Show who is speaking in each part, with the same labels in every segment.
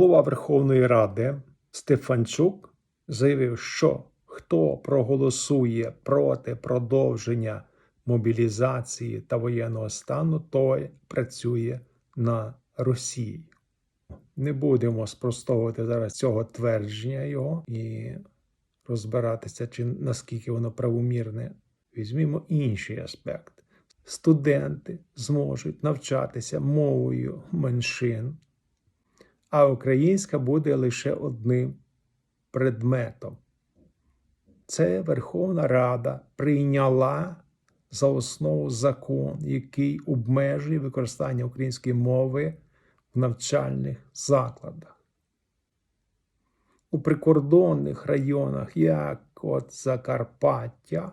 Speaker 1: Голова Верховної Ради Стефанчук заявив, що хто проголосує проти продовження мобілізації та воєнного стану, той працює на Росії. Не будемо спростовувати зараз цього твердження його і розбиратися, чи наскільки воно правомірне. Візьмімо інший аспект. Студенти зможуть навчатися мовою меншин, а українська буде лише одним предметом. Це Верховна Рада прийняла за основу закон, який обмежує використання української мови в навчальних закладах. У прикордонних районах, як от Закарпаття,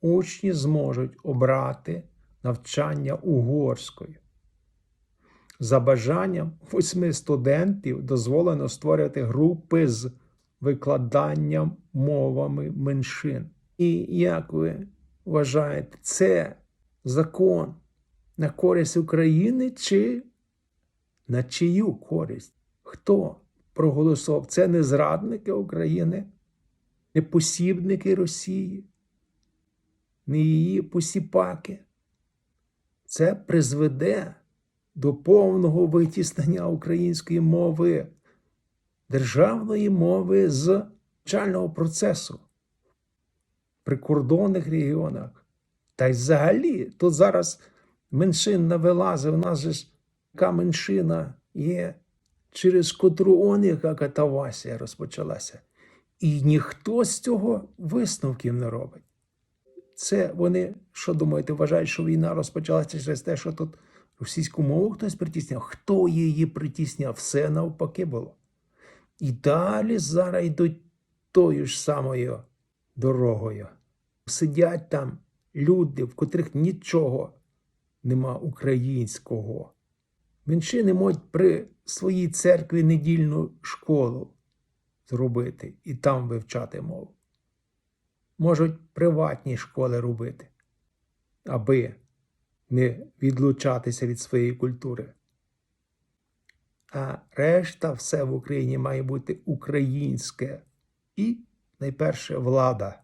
Speaker 1: учні зможуть обрати навчання угорською. За бажанням восьми студентів дозволено створювати групи з викладанням мовами меншин. І як ви вважаєте, це закон на користь України чи на чию користь? Хто проголосував? Це не зрадники України, не посібники Росії, не її посіпаки. Це призведе до повного витіснення української мови, державної мови з навчального процесу в прикордонних регіонах. Та й взагалі тут зараз меншина вилазить, у нас же ж така меншина є, через котру он яка катавасія розпочалася. І ніхто з цього висновків не робить. Це вони, що думаєте, вважають, що війна розпочалася через те, що тут російську мову хтось притісняв? Хто її притісняв? Все навпаки було. І далі зараз йдуть тою ж самою дорогою. Сидять там люди, в котрих нічого нема українського. Меншини можуть при своїй церкві недільну школу зробити і там вивчати мову. Можуть приватні школи робити, аби не відлучатися від своєї культури. А решта все в Україні має бути українське і найперше влада.